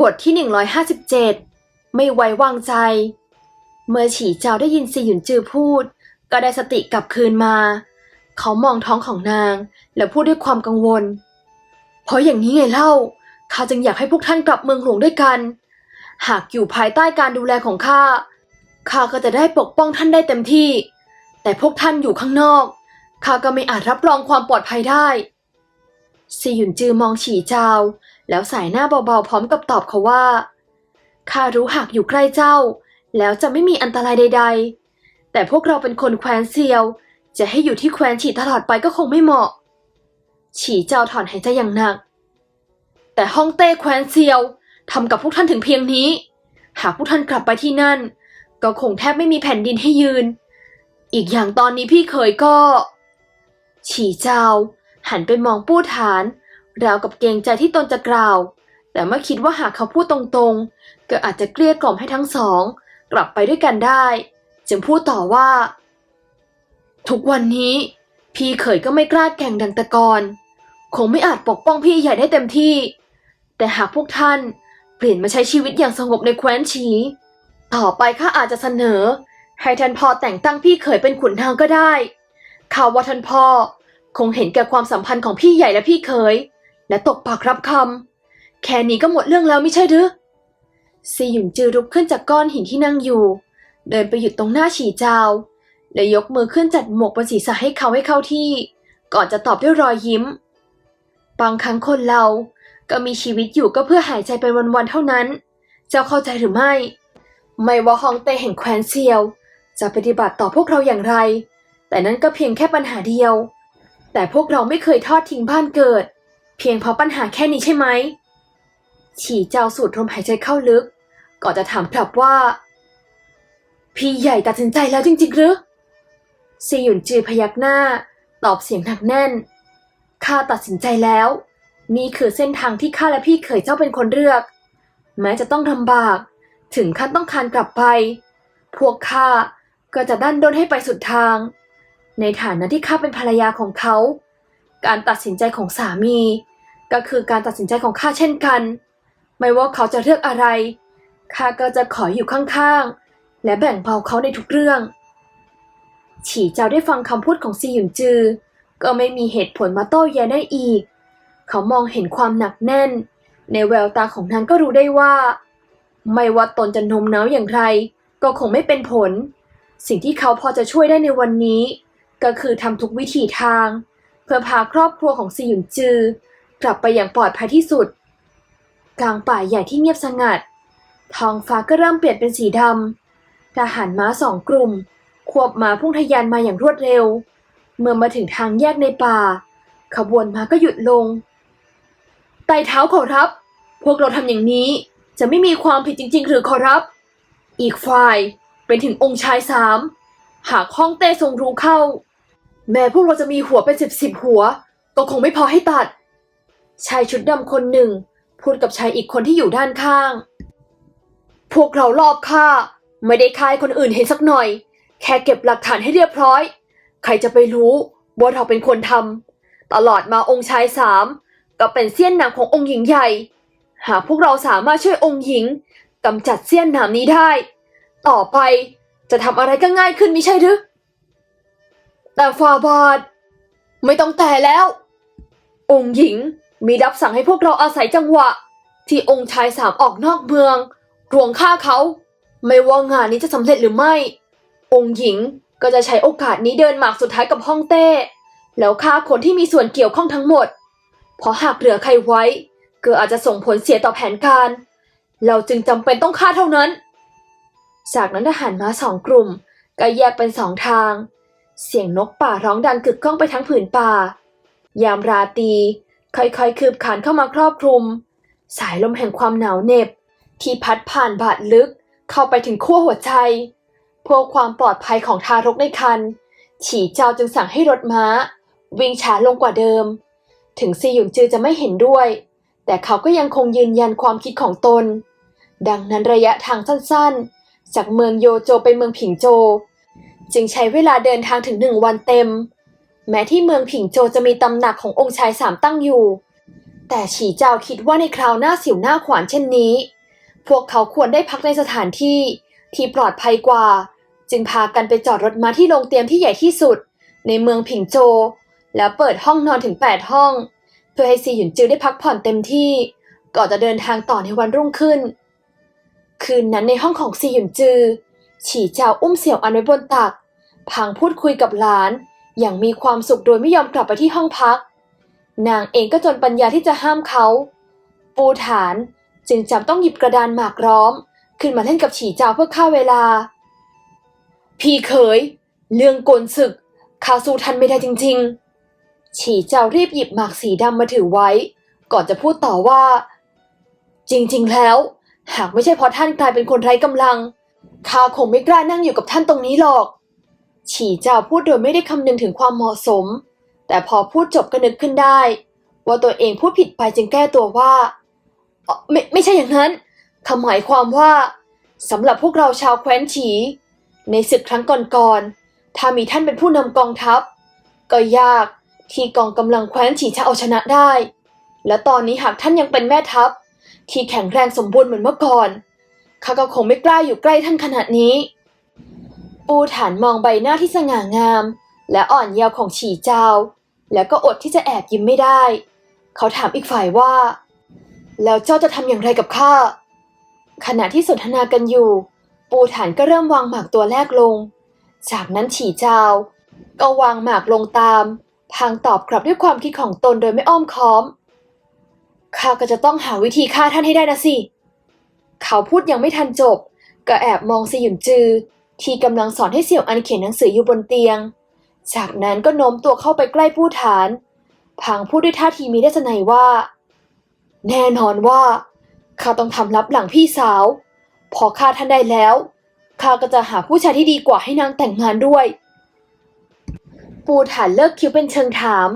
บทที่ 157 ไม่ไว้วางใจ เมื่อฉีเจ้าได้ยินซีหยุนจือพูด ก็ได้สติกลับคืนมา เขามองท้องของนาง แล้วพูดด้วยความกังวล เพราะอย่างนี้ไงเล่าข้าจึงอยากให้พวกท่านกลับเมืองหลวงด้วยกัน หากอยู่ภายใต้การดูแลของข้าข้าก็จะได้ปกป้องท่านได้เต็มที่ แต่พวกท่านอยู่ข้างนอกข้าก็ไม่อาจรับรองความปลอดภัยได้ซีหยุนจือมองฉีเจ้า แล้วสายหน้าเบาๆพร้อมกับตอบเขาว่าข้ารู้หากอยู่ใกล้เจ้า แล้วจะไม่มีอันตรายใด ๆ แต่พวกเราเป็นคนแคว้นเซียว จะให้อยู่ที่แคว้นฉีตลอดไปก็คงไม่เหมาะ ฉีเจ้าถอนหายใจอย่างหนัก แต่ฮ่องเต้แคว้นเซียวทำกับพวกท่านถึงเพียงนี้ หากพวกท่านกลับไปที่นั่น ก็คงแทบไม่มีแผ่นดินให้ยืน อีกอย่างตอนนี้พี่เคยก็ ฉีเจ้า หันไปมองปู้ฐาน ราวกับเกรงใจที่ตนจะกล่าว แต่เมื่อคิดว่าหากเขาพูดตรงๆ ก็อาจจะเกลี้ยกล่อมให้ทั้งสอง กลับไปด้วยกันได้ จึงพูดต่อว่า ทุกวันนี้ พี่เขยก็ไม่กล้าแก่งดังต่ก่อนคงไม่อาจปกป้องพี่ใหญ่ได้เต็มที่ แต่หากพวกท่านเปลี่ยนมาใช้ชีวิตอย่างสงบในแคว้นฉีต่อไปข้าอาจจะเสนอ ให้ท่านพ่อแต่งตั้งพี่เขยเป็นขุนนางก็ได้ข่าวว่าท่านพ่อคงเห็นแก่ความสัมพันธ์ของพี่ใหญ่และพี่เขย และตกปากรับคำแค่นี้ก็หมดเรื่องแล้วไม่ใช่หรือซีหยุนจือลุกขึ้นจากก้อนหินที่นั่งอยู่ เดินไปหยุดตรงหน้าฉีเจาและยกมือขึ้นจัดหมวกบนศีรษะให้เขาให้เข้าที่ ก่อนจะตอบด้วยรอยยิ้ม บางครั้งคนเราก็มีชีวิตอยู่ก็เพื่อหายใจไปวันๆเท่านั้น เจ้าเข้าใจหรือไม่ ไม่ว่าฮองเต้แห่งแคว้นเซียว จะปฏิบัติต่อพวกเราอย่างไร แต่นั่นก็เพียงแค่ปัญหาเดียว แต่พวกเราไม่เคยทอดทิ้งบ้านเกิด เพียงเพราะปัญหาแค่นี้ใช่ไหม ฉีเจ้าสูดลมหายใจเข้าลึก ก่อนจะถามกลับว่า พี่ใหญ่ตัดสินใจแล้วจริงๆหรือซีหยุนจือพยักหน้า ตอบเสียงหนักแน่น ข้าตัดสินใจแล้ว นี่คือเส้นทางที่ข้าและพี่เขยเจ้าเป็นคนเลือก แม้จะต้องลำบาก ถึงขั้นต้องคานกลับไป พวกข้าก็จะดันด้นให้ไปสุดทาง ในฐานะที่ข้าเป็นภรรยาของเขา การตัดสินใจของสามี ก็คือการตัดสินใจของข้าเช่นกัน ไม่ว่าเขาจะเลือกอะไรข้าก็จะขออยู่ข้างๆ และแบ่งเบาเขาในทุกเรื่อง ฉีเจ้าได้ฟังคำพูดของซีหยุนจือ ก็ไม่มีเหตุผลมาโต้แย้งได้อีก เขามองเห็นความหนักแน่น ในแววตาของนางก็รู้ได้ว่า ไม่ว่าตนจะโนมน้าวอย่างไร ก็คงไม่เป็นผล สิ่งที่เขาพอจะช่วยได้ในวันนี้ ก็คือทำทุกวิถีทาง เพื่อพาครอบครัวของซีหยุนจือ กลับไปอย่างปลอดภัยที่สุด กลางป่าใหญ่ที่เงียบสงัด ท้องฟ้าก็เริ่มเปลี่ยนเป็นสีดำทหารม้าสองกลุ่ม ควบม้าพุ่งทะยานมาอย่างรวดเร็ว เมื่อมาถึงทางแยกในป่า ขบวนม้าก็หยุดลงไต่เท้าขอรับ พวกเราทำอย่างนี้จะไม่มีความผิดจริง ๆ หรือขอรับ อีกฝ่ายเป็นถึงองค์ชายสามหากห้องเต้ทรงรู้เข้า แม้พวกเราจะมีหัวเป็นสิบสิบหัว ก็คงไม่พอให้ตัด ชายชุดดำคนหนึ่ง พูดกับชายอีกคนที่อยู่ด้านข้าง พวกเรารอบฆ่า ไม่ได้ฆ่าให้คนอื่นเห็นสักหน่อย แค่เก็บหลักฐานให้เรียบร้อย ใครจะไปรู้ว่าเราเป็นคนทำตลอดมาองค์ชายสามก็เป็นเสี้ยนหนามขององค์หญิงใหญ่ หากพวกเราสามารถช่วยองค์หญิงกำจัดเสี้ยนหนามนี้ได้ ต่อไปจะทำอะไรก็ง่ายขึ้นม่ใช่หรือ แต่ฟาบาทไม่ต้องแต่แล้ว องค์หญิงมีรับสั่งให้พวกเราอาศัยจังหวะ ที่องค์ชายสามออกนอกเมืองรวงฆ่าเขา ไม่ว่างานนี้จะสำเร็จหรือไม่ องค์หญิงก็จะใช้โอกาสนี้เดินหมากสุดท้ายกับฮ่องเต้ แล้วฆ่าคนที่มีส่วนเกี่ยวข้องทั้งหมด เพราะหากเหลือใครไว้ก็อาจจะส่งผลเสียต่อแผนการ เราจึงจำเป็นต้องฆ่าเท่านั้น จากนั้นทหารม้าสองกลุ่มก็แยกเป็นสองทาง เสียงนกป่าร้องดังกึกก้องไปทั้งผืนป่า ยามราตรีค่อยๆ คืบขานเข้ามาครอบคลุม สายลมแห่งความหนาวเหน็บ ที่พัดผ่านบาดลึกเข้าไปถึงขั้วหัวใจเพื่อความปลอดภัยของทารกในครรภ์ฉีเจ้าจึงสั่งให้รถม้า วิ่งช้าลงกว่าเดิม ถึงซีหยุนจือจะไม่เห็นด้วย แต่เขาก็ยังคงยืนยันความคิดของตน ดังนั้นระยะทางสั้นๆ จากเมืองโยโจไปเมืองผิงโจ จึงใช้เวลาเดินทางถึงหนึ่งวันเต็ม แม้ที่เมืองผิงโจจะมีตำหนักขององค์ชายสามตั้งอยู่ แต่ฉีเจ้าคิดว่าในคราวหน้าสิวหน้าขวานเช่นนี้ พวกเขาควรได้พักในสถานที่ที่ปลอดภัยกว่า จึงพากันไปจอดรถมาที่โรงเตรียมที่ใหญ่ที่สุด ในเมืองผิงโจ แล้วเปิดห้องนอนถึง 8 ห้อง เพื่อให้ซีหยุนจือได้พักผ่อนเต็มที่ก่อนจะเดินทางต่อในวันรุ่งขึ้น คืนนั้นในห้องของซีหยุนจือ ฉีเจ้าอุ้มเสี่ยวอันไว้บนตัก พางพูดคุยกับหลาน อย่างมีความสุขโดยไม่ยอมกลับไปที่ห้องพัก นางเองก็จนปัญญาที่จะห้ามเขา ปูฐานจึงจำต้องหยิบกระดานหมากร้อม ขึ้นมาเล่นกับฉีเจ้าเพื่อฆ่าเวลา พี่เขย เรื่องโกนศึกข้าสู้ทันไม่ได้จริง ๆ ฉีเจ้ารีบหยิบหมากสีดำมาถือไว้ ก่อนจะพูดต่อว่า จริง ๆ แล้ว หากไม่ใช่เพราะท่านกลายเป็นคนไร้กำลังข้าคงไม่กล้านั่งอยู่กับท่านตรงนี้หรอก ฉีเจ้าพูดโดยไม่ได้คำนึงถึงความเหมาะสม แต่พอพูดจบก็นึกขึ้นได้ ว่าตัวเองพูดผิดไปจึงแก้ตัวว่าไม่ไม่ใช่อย่างนั้นคำหมายความว่าสำหรับพวกเราชาวแคว้นฉี ในศึกครั้งก่อนๆถ้ามีท่านเป็นผู้นำกองทัพ ก็ยากที่กองกำลังแคว้นฉีจะเอาชนะได้ และตอนนี้หากท่านยังเป็นแม่ทัพ ที่แข็งแรงสมบูรณ์เหมือนเมื่อก่อนข้าก็คงไม่กล้าอยู่ใกล้ท่านขนาดนี้ ปูฐานมองใบหน้าที่สง่างาม และอ่อนเยาว์ของฉีเจ้า แล้วก็อดที่จะแอบยิ้มไม่ได้ เขาถามอีกฝ่ายว่า แล้วเจ้าจะทำอย่างไรกับข้าขณะที่สนทนากันอยู่ ปูฐานก็เริ่มวางหมากตัวแรกลง จากนั้นฉีเจ้า ก็วางหมากลงตาม พางตอบกลับด้วยความคิดของตนโดยไม่อ้อมค้อมข้าก็จะต้องหาวิธีฆ่าท่านให้ได้นะสิ เขาพูดยังไม่ทันจบ ก็แอบมองซีหยุนจือ ที่กำลังสอนให้เสี่ยวอันเขียนหนังสืออยู่บนเตียง จากนั้นก็โน้มตัวเข้าไปใกล้ผู้ฐานพางพูดด้วยท่าทีมีทัศนัยว่า แน่นอนว่า ข้าต้องทำลับหลังพี่สาว พอข้าท่านได้แล้วข้าก็จะหาผู้ชายที่ดีกว่าให้นางแต่งงานด้วย ปูฐานเลิกคิ้วเป็นเชิงถาม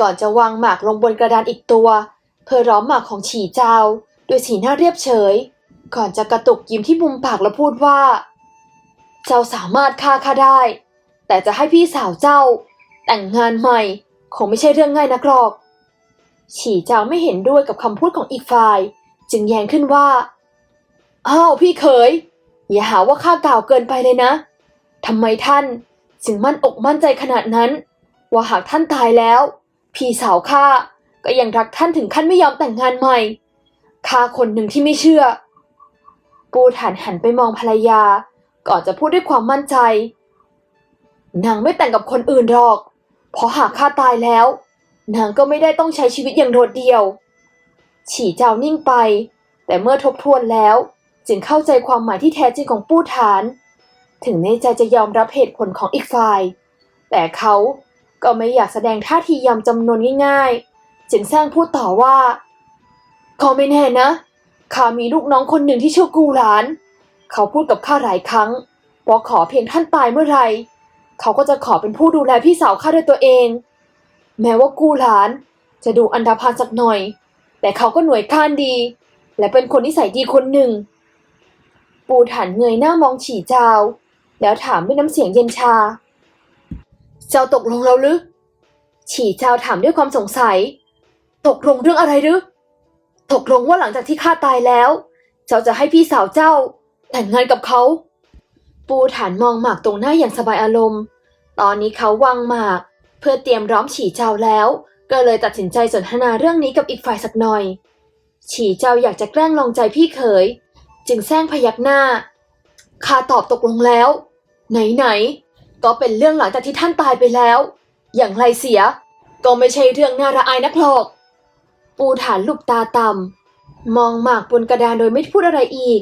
ก่อนจะวางหมากลงบนกระดานอีกตัว เพื่อร้อมหมากของฉีเจ้าด้วยสีหน้าเรียบเฉย ก่อนจะกระตุกยิ้มที่มุมปากแล้วพูดว่า เจ้าสามารถฆ่าข้าได้ แต่จะให้พี่สาวเจ้า แต่งงานใหม่คงไม่ใช่เรื่องง่ายนักหรอก ฉีเจ้าไม่เห็นด้วยกับคำพูดของอีกฝ่าย จึงแย้งขึ้นว่า อ้าวพี่เขย อย่าหาว่าข้ากล่าวเกินไปเลยนะทำไมท่านจึงมั่นอกมั่นใจขนาดนั้น ว่าหากท่านตายแล้ว พี่สาวข้าก็ยังรักท่านถึงขั้นไม่ยอมแต่งงานใหม่ข้าคนหนึ่งที่ไม่เชื่อ ปูฐานหันไปมองภรรยา ก่อนจะพูดด้วยความมั่นใจ นางไม่แต่งกับคนอื่นหรอก เพราะหากข้าตายแล้ว นางก็ไม่ได้ต้องใช้ชีวิตอย่างโดดเดี่ยว ฉี่เจ้านิ่งไป แต่เมื่อทบทวนแล้ว จึงเข้าใจความหมายที่แท้จริงของปู้ฐาน ถึงในใจจะยอมรับเหตุผลของอีกฝ่าย แต่เขาก็ไม่อยากแสดงท่าทียำจำนวนง่ายๆ จึงแซงพูดต่อว่าก็ไม่แน่นะข้ามีลูกน้องคนหนึ่งที่ชื่อกูหลาน เขาพูดกับข้าหลายครั้งว่าขอเพียงท่านตายเมื่อไร เขาก็จะขอเป็นผู้ดูแลพี่สาวข้าด้วยตัวเอง แม้ว่ากูหลานจะดูอันดาพานสักหน่อย แต่เขาก็หน่วยก้านดี และเป็นคนนิสัยดีคนหนึ่ง ปูฐานเงยหน้ามองฉีเจ้า แล้วถามด้วยน้ำเสียงเย็นชา เจ้าตกลงแล้วหรือ ฉีเจ้าถามด้วยความสงสัย ตกลงเรื่องอะไรหรือ ตกลงว่าหลังจากที่ข้าตายแล้ว เจ้าจะให้พี่สาวเจ้า แต่งงานกับเขา ปูฐานมองหมากตรงหน้าอย่างสบายอารมณ์ ตอนนี้เขาวางหมาก เพื่อเตรียมร้อมฉีเจ้าแล้ว ก็เลยตัดสินใจสนทนาเรื่องนี้กับอีกฝ่ายสักหน่อย ฉีเจ้าอยากจะแกล้งลองใจพี่เขย จึงแซงพยักหน้าข้าตอบตกลงแล้ว ไหนๆก็เป็นเรื่องหลังจากที่ท่านตายไปแล้ว อย่างไรเสีย ก็ไม่ใช่เรื่องน่าระอายนักหรอก ปูฐานลูบตาต่ำมองหมากบนกระดานโดยไม่พูดอะไรอีก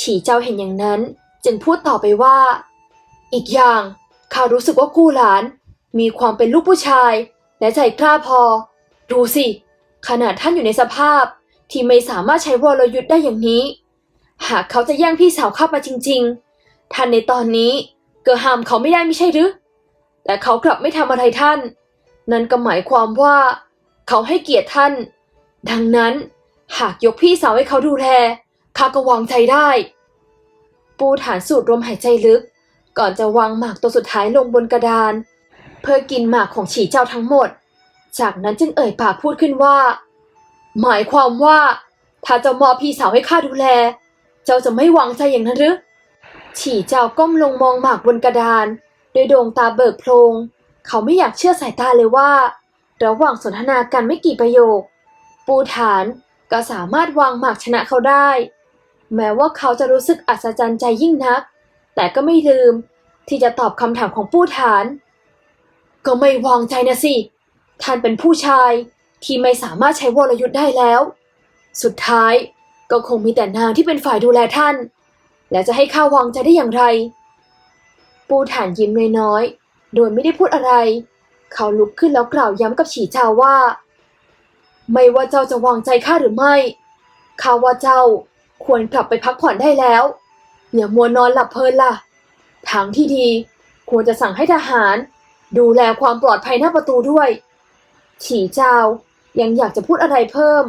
ฉีเจ้าเห็นอย่างนั้นจึงพูดต่อไปว่า อีกอย่างข้ารู้สึกว่ากู้หลาน มีความเป็นลูกผู้ชาย และใจกล้าพอ ดูสิ ขนาดท่านอยู่ในสภาพที่ไม่สามารถใช้วรยุทธ์ได้อย่างนี้ หากเขาจะแย่งพี่สาวข้ามาจริง ๆ ท่านในตอนนี้ก็ห้ามเขาไม่ได้ไม่ใช่หรือแต่เขากลับไม่ทำอะไรท่าน นั่นก็หมายความว่า เขาให้เกียรติท่าน ดังนั้นหากยกพี่สาวให้เขาดูแล ข้าก็วางใจได้ ปูฐานสูดลมหายใจลึก ก่อนจะวางหมากตัวสุดท้ายลงบนกระดาน เพื่อกินหมากของฉีเจ้าทั้งหมด จากนั้นจึงเอ่ยปากพูดขึ้นว่า หมายความว่า ถ้าเจ้ามอบพี่สาวให้ข้าดูแล เจ้าจะไม่วางใจอย่างนั้นหรือฉีเจ้าก้มลงมองหมากบนกระดานด้วยดวงตาเบิกโพลงเขาไม่อยากเชื่อสายตาเลยว่า ระหว่างสนทนากันไม่กี่ประโยค ปูฐานก็สามารถวางหมากชนะเขาได้ แม้ว่าเขาจะรู้สึกอัศจรรย์ใจยิ่งนัก แต่ก็ไม่ลืมที่จะตอบคำถามของปูฐาน ก็ไม่วางใจนะสิ ท่านเป็นผู้ชายที่ไม่สามารถใช้วรยุทธ์ได้แล้ว สุดท้ายก็คงมีแต่นางที่เป็นฝ่ายดูแลท่าน แล้วจะให้ข้าวางใจได้อย่างไร ปูฐานยิ้มน้อยๆ โดยไม่ได้พูดอะไร เขาลุกขึ้นแล้วกล่าวย้ำกับฉีเจ้าว่า ไม่ว่าเจ้าจะวางใจข้าหรือไม่ ข้าว่าเจ้า ควรกลับไปพักผ่อนได้แล้ว อย่ามัวนอนหลับเพลินล่ะ ทางที่ดีควรจะสั่งให้ทหาร ดูแลความปลอดภัยหน้าประตูด้วย ฉีเจ้ายังอยากจะพูดอะไรเพิ่ม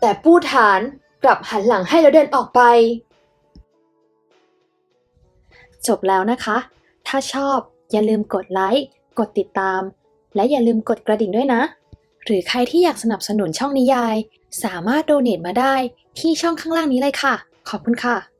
แต่ปู้ฐานกลับหันหลังให้แล้วเดินออกไป จบแล้วนะคะ ถ้าชอบอย่าลืมกดไลค์กดติดตาม และอย่าลืมกดกระดิ่งด้วยนะ หรือใครที่อยากสนับสนุนช่องนิยาย สามารถโดเน a t มาได้ที่ช่องข้างล่างนี้เลยค่ะ ขอบคุณค่ะ